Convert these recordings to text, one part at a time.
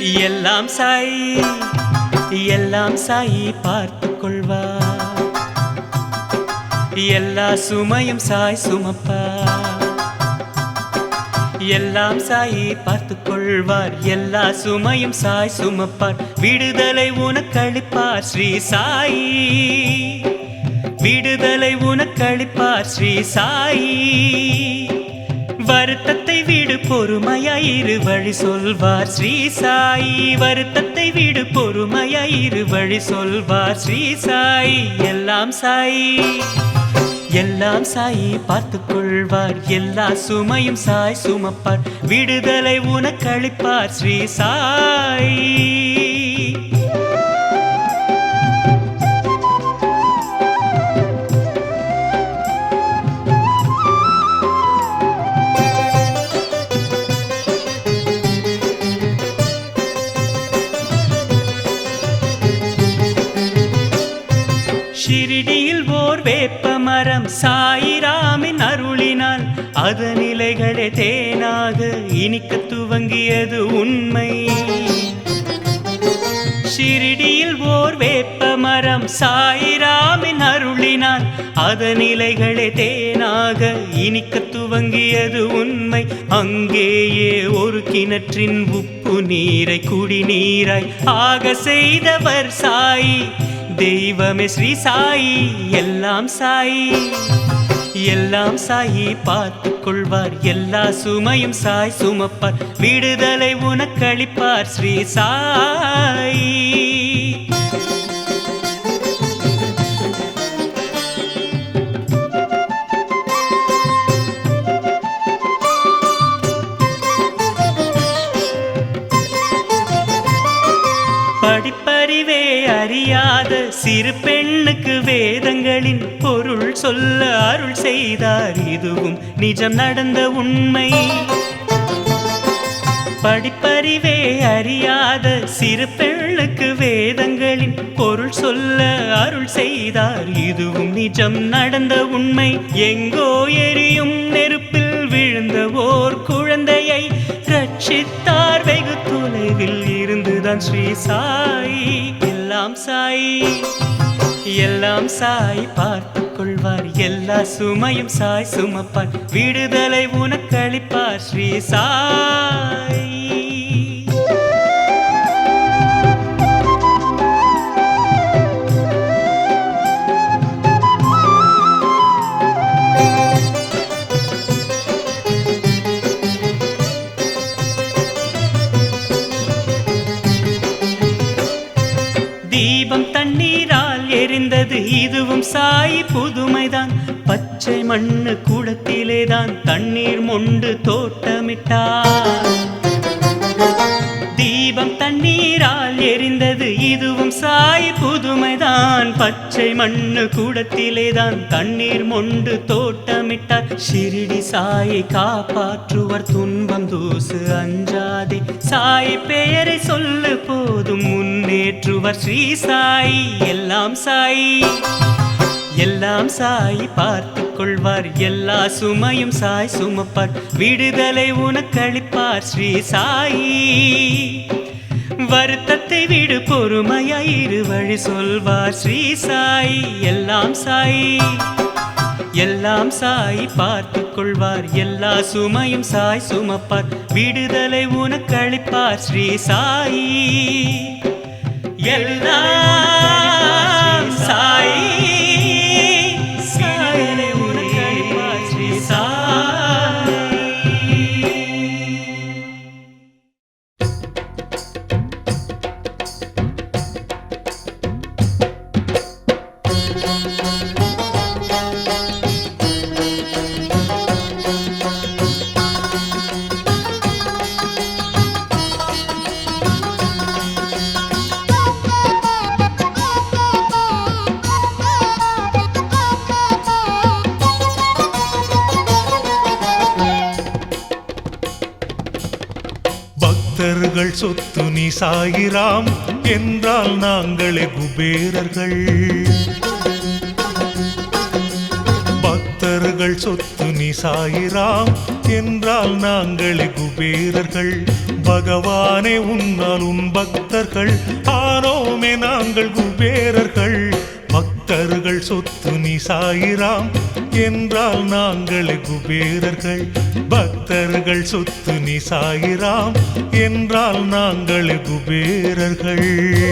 எல்லாம் சாய் எல்லாம் சாயி பார்த்து கொள்வா. எல்லா சுமையும் சாய் சுமப்பா. எல்லாம் சாயி பார்த்து கொள்வார் எல்லா சுமையும் சாய் சுமப்பார். விடுதலை உனக்களிப்பார் ஸ்ரீ சாயி. விடுதலை உனக்களிப்பார் ஸ்ரீ சாயி. வருத்த விடு பொறுமையாயிரு வழி சொல்வார். ஸ்ரீ சாயி வருத்தத்தை விடு பொறுமையாயிரு வழி சொல்வார். ஸ்ரீ சாயி எல்லாம் சாயி. எல்லாம் சாயி பார்த்து கொள்வார். எல்லா சுமையும் சாய் சுமப்பார். விடுதலை உனக்களிப்பார் ஸ்ரீ சாயி. ஷிரிடியில் ஓர் வேப்ப மரம் சாயிராமின் அருளினால் அதன் இலைகளே தேனாக இனிக்க துவங்கியது உண்மை. ஷிரிடியில் ஓர் வேப்ப மரம் சாயிராமின் அருளினால் அதன் இலைகளே தேனாக இனிக்க துவங்கியது உண்மை. அங்கேயே ஒரு கிணற்றின் உப்பு நீரை குடிநீராய் ஆக செய்தவர் சாயி. தெய்வமே ஸ்ரீ சாயி எல்லாம் சாயி. எல்லாம் சாயி பார்த்து கொள்வார் எல்லா சுமையும் சாய் சுமப்பார். விடுதலை உனக்களிப்பார் ஸ்ரீ சாயி. சிறு பெண்ணுக்கு வேதங்களின் பொருள் சொல்ல அருள் செய்தார். இதுவும் நிஜம் நடந்த உண்மை. படிப்பறிவே அறியாத சிறு பெண்ணுக்கு வேதங்களின் பொருள் சொல்ல அருள் செய்தார். இதுவும் நிஜம் நடந்த உண்மை. எங்கோ எரியும் நெருப்பில் விழுந்த ஓர் குழந்தையை ரட்சித்தார். வெகு தொலைவில் இருந்துதான் ஸ்ரீ சாயி. எல்லாம் சாய் எல்லாம் சாய் பார்த்து கொள்வார். எல்லா சுமையும் சாய் சுமப்பார். விடுதலை உனக்களிப்பார் ஸ்ரீ சாய். பச்சை மண்ணு கூடத்திலே தான் தண்ணீர் மொண்டு தோட்டமிட்டார். தீபம் தண்ணீரால் எரிந்தது இதுவும் சாய் புதுமைதான். பச்சை மண்ணு கூடத்திலே தான் தண்ணீர் மொண்டு தோட்டமிட்டார். ஷிரிடி சாயை காப்பாற்றுவர் துன்பம் தூசு அஞ்சாதே. சாய் பெயரை சொல்லு போதும் முன்னேற்றுவர் ஸ்ரீ சாய். எல்லாம் சாய். எல்லாம் சாய் பார்த்து கொள்வார். எல்லா சுமையும் சாய் சுமப்பார். விடுதலை உனக்களிப்பார் ஸ்ரீ சாயி. வருத்தத்தை விடு பொறுமையாயிரு வழி சொல்வார் ஸ்ரீ சாய். எல்லாம் சாய். எல்லாம் சாய் பார்த்து கொள்வார். எல்லா சுமையும் சாய் சுமப்பார். விடுதலை உனக்களிப்பார் ஸ்ரீ சாயி. எல்லாம் சாயி. ஸ்ரீ மாஸ்டர்கள் சொத்து நீ சாயிராம் என்றால் நாங்களே குபேரர்கள். பக்தர்கள் சொத்து நீ சாயிராம் என்றால் நாங்களே குபேரர்கள். பகவானே உன்னால் உன் பக்தர்கள் ஆனோமே நாங்கள் குபேரர்கள். பக்தர்கள் சொத்து நீ சாயிராம் என்றால் நாங்கள் குபேரர்கள். பக்தர்கள் சொத்து நீ சாயிராம். என்றால் நாங்கள் குபேரர்கள்.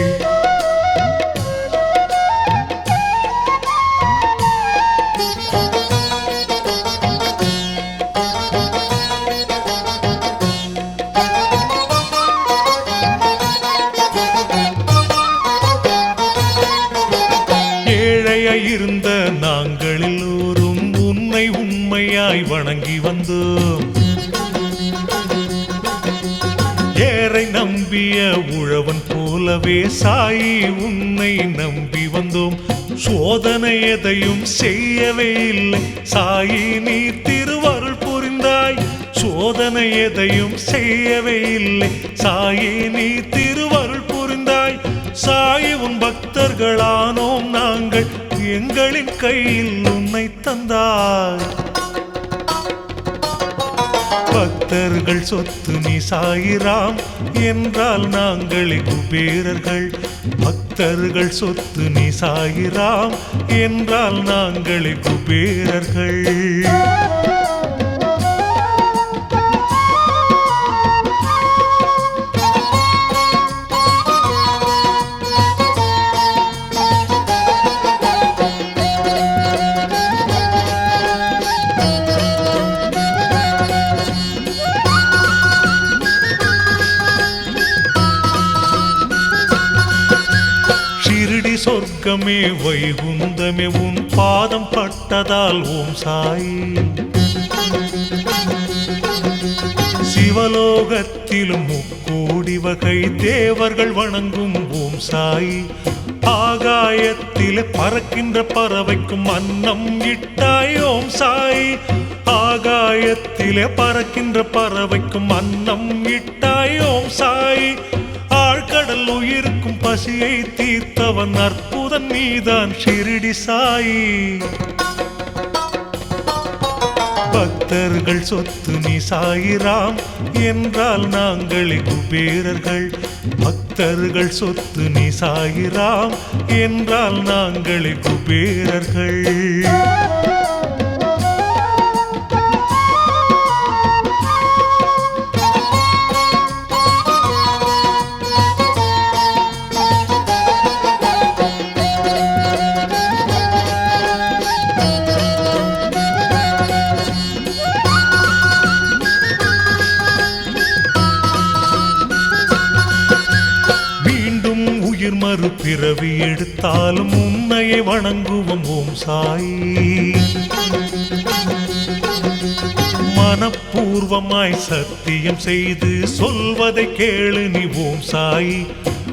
நம்பிய உழவன் போலவே சாயி உன்னை நம்பி வந்தோம். சோதனை எதையும் செய்யவே இல்லை. சாயி நீ திருவருள் புரிந்தாய். சோதனை எதையும் செய்யவே இல்லை. சாயி நீ திருவருள் புரிந்தாய். சாயி உன் பக்தர்களானோம் நாங்கள். எங்களின் கையில் உன்னை தந்தாய். பக்தர்கள் சொத்து நீ சாயிராம் என்றால் நாங்களே குபேரர்கள். பக்தர்கள் சொத்து நீ சாயிராம் என்றால் நாங்களே குபேரர்கள். சொர்க்கமே வைகுந்தமே உன் பாதம் பட்டதால் ஓம் சாயி. சிவலோகத்திலும் முக்கோடி வகை தேவர்கள் வணங்கும் ஓம் சாயி. ஆகாயத்திலே பறக்கின்ற பறவைக்கும் அன்னம் இட்டாய் ஓம் சாயி. ஆகாயத்திலே பறக்கின்ற பறவைக்கும் அன்னம் இட்டாய் ஓம் சாயி. ஆழ்கடல் உயிருக்கும் பசியை தீர்த்தவன் அற்புதன் நீதான் ஷிரடி சாயி. பக்தர்கள் சொத்து நீ சாயிராம் என்றால் நாங்களே குபேரர்கள். பக்தர்கள் சொத்து நீ சாயிராம் என்றால் நாங்களே குபேரர்கள். பிறவி எடுத்தாலும் உன்னையை வணங்குவோம் ஓம் சாயி. மனப்பூர்வமாய் சத்தியம் செய்து சொல்வதை கேளு நீ ஓம் சாயி.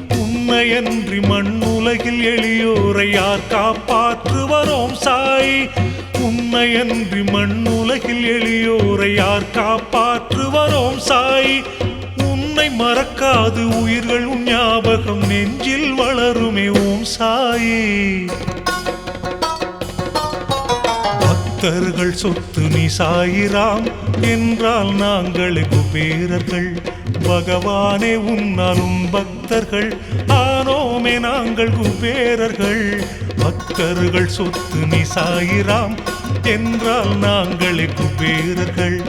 உன்னையன்றி மண்ணுலகில் எளியோரை யார் காப்பாற்றுவரோம் சாயி? உன்னையன்றி மண்ணுலகில் எளியோரை யார் காப்பாற்றுவரோம் சாயி? உன்னை மறக்காது உயிர்கள் உன் ஞாபகம் நெஞ்சில் வளருமே ஓம் சாயே. பக்தர்கள் சொத்து நீ சாயிராம் என்றால் நாங்கள் குபேரர்கள். பகவானே உன்னாலும் பக்தர்கள் ஆனோமே நாங்கள் குபேரர்கள். பக்தர்கள் சொத்து நீ சாயிராம் என்றால் நாங்கள் குபேரர்கள்.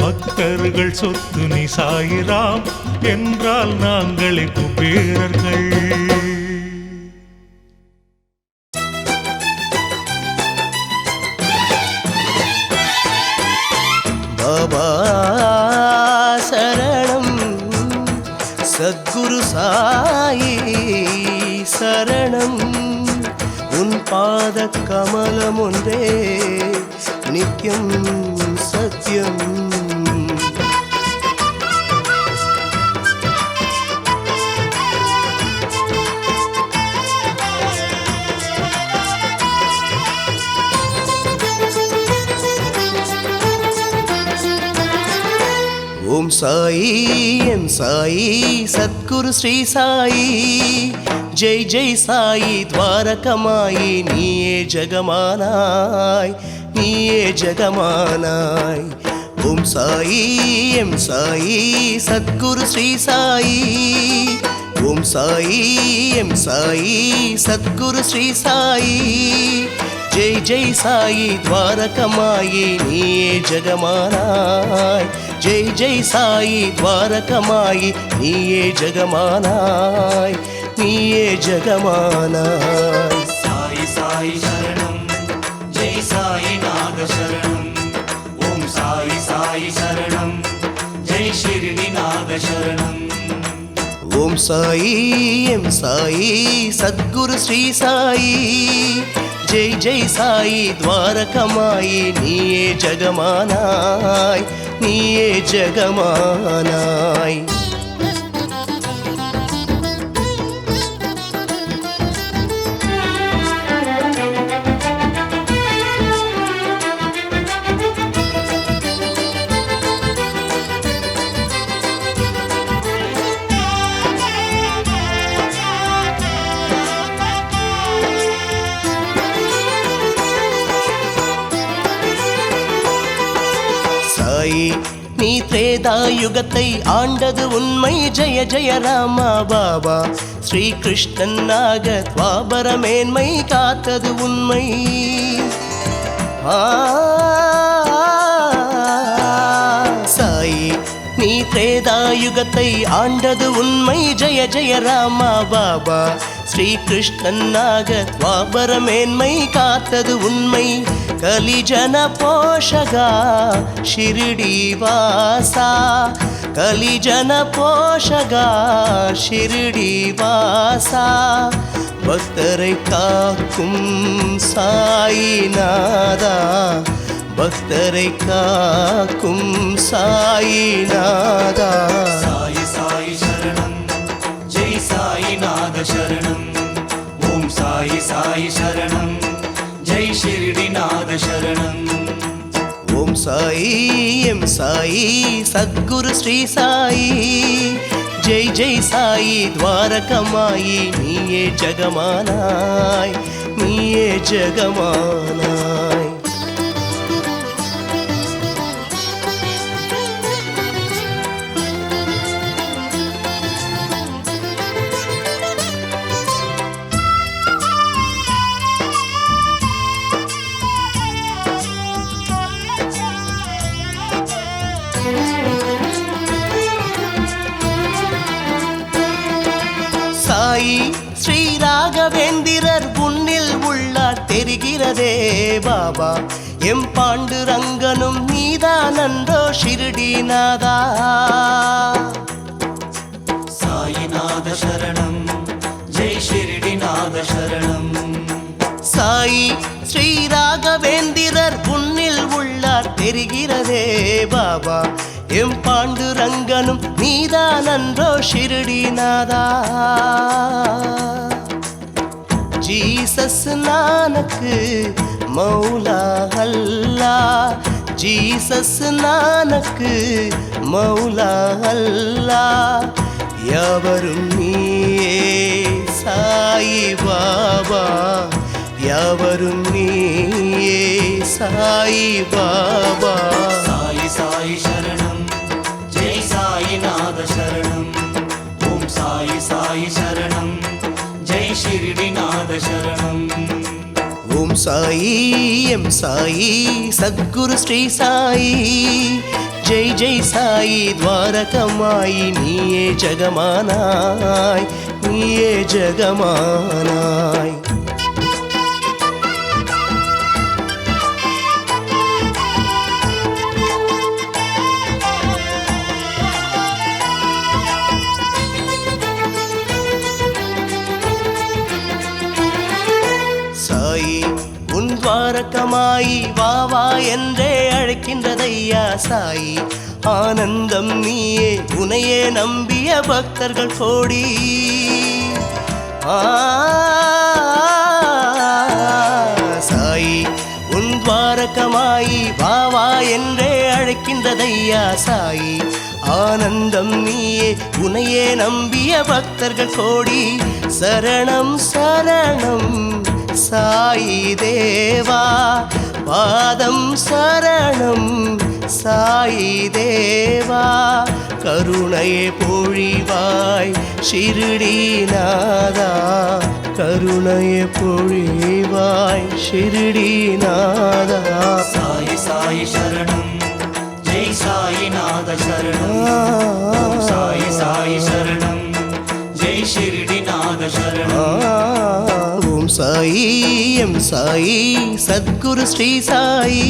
பக்தர்கள் சொத்து நீ சாயிராம் என்றால் நாங்களே குபேரர்கள் பாபா சரணம் சத்குரு சாயி சரணம். உன் பாத கமலம் ஒன்றே நித்யம் சத்யம் சாயி என் சாயி சத்குரு ஸ்ரீ சாயி. ஜெய் ஜெய் சாயி துவாரகமாயி நீயே ஜகமானாய் நீயே ஜகமானாய். ஓம் சாயி எம் சாயி சத்குரு ஸ்ரீ சாயி. ஓம் சாயி எம் சாயி சத்குரு ஸ்ரீ சாயி. ஜெய் ஜெய் சாயி துவாரகமாயி நீயே ஜகமானாய். ஜெய் ஜெய் சாயி துவாரகமாயி நீயே ஜெகமானாய் நீயே ஜெகமானாய். சாயி சாயி சரணம் ஜெய் சாயி நாத சரணம் ஓம் சாயி சாயி சரணம் ஜெய் ஷிரடி நாத சரணம் ஓம் சாயி எம் சாயி சத்குரு ஸ்ரீ சாயி. ஜெய் ஜெய் சாயி துவாரகமாயி நீயே ஜெகமானாய். நீயே ஜெகமானாய் நீ திரேதாயுகத்தை ஆண்டது உண்மை. ஜெய ஜெய ராமா பாபா. ஸ்ரீ கிருஷ்ணனாக துவாபர மேன்மை காத்தது உண்மை. சாயி நீ திரேதாயுகத்தை ஆண்டது உண்மை. ஜெய ஜெய ராமா பாபா. ஸ்ரீ கிருஷ்ணனாக துவாபர காத்தது உண்மை. கலிஜன போஷகா ஷிரடி வாசா. கலிஜன போஷகா ஷிரடி வாசா. பக்தரை காக்கும் சாயிநாதா. பக்தரை காக்கும் சாயிநாதா. நாத சரணம் ஓம் சாயி சாயி சரணம். ஜெய் ஷிரடி நாத சரணம். ஓம் சாயி எம் சாயி சத்குரு ஸ்ரீ சாயி. ஜெய் ஜெய் சாயி துவாரகமாயி நீயே ஜெகமானாய் நீயே ஜெகமானாய். தெரிகிறதே பாபா. எம் பாண்டு ரங்கனும் நீதானன்றோ ஷிரடிநாதா சாயிநாத சரணம் ஜெய் ஷிரடி நாத சரணம். சாயி ஸ்ரீ ராகவேந்திரர் உன்னில் உள்ளார் தெரிகிறதே பாபா. எம் பாண்டு ரங்கனும் நீதானன்றோ ஷிரடிநாதா ஜீசஸ் நானக்கு மௌலா அல்லா. ஜீசஸ் நானக்கு மௌலா அல்லா. எவரும் நீயே சாயி பாபா. எவரும் நீயே சாயி பாபா. சாயி சாயி சரணம். ஜெய் சாயி நாத சரணம் ஓம் சாயி சாயி சரணம். ஜெய் சரணம். ஓம் சாயி எம் சாயி சத்குரு ஸ்ரீ சாயி. ஜெய் ஜெய் சாயி துவாரகமாயி நீயே ஜகமானாய் நீயே ஜகமானாய். துவாரகமாயி வா வா என்றே அழைக்கின்றதையா சாயி? ஆனந்தம் நீயே உனையே நம்பிய பக்தர்கள் கோடி. சாயி உன் துவாரகமாயி வா வா என்றே அழைக்கின்றதையா சாயி? ஆனந்தம் நீயே உனையே நம்பிய பக்தர்கள் கோடி. சரணம் சரணம் சாயி தேவா. பாதம் சரணம் சாயி தேவா கருணையை பொழிவாய் ஷிருடிநாதா கருணையை பொழிவாய் ஷிருடிநாதா சாயி சாயி சரணம் ஜெய் சாயிநாத சரணம். சாயி சாயி சரணம் ஜெய் ஷிர்டிநாத சரணம். சாயி எம் சாயி சத்குரு ஸ்ரீ சாயி.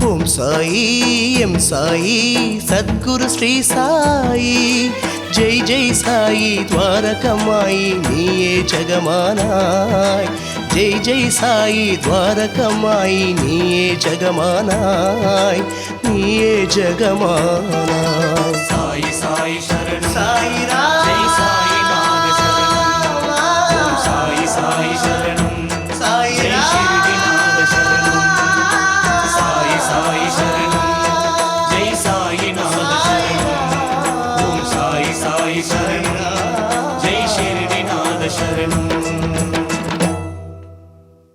ஓம் சாயி எம் சாயி சத்குரு ஸ்ரீ சாயி. ஜெய் ஜெய் சாயி துவாரகமாயி நீயே ஜெகமானாய். ஜெய் ஜெய் சாயி துவாரகமாயி நீயே ஜெகமானாய். நீயே ஜெகமானாய். சாயி சாயி சரணம். சாயிரா ஜெய் சாய்.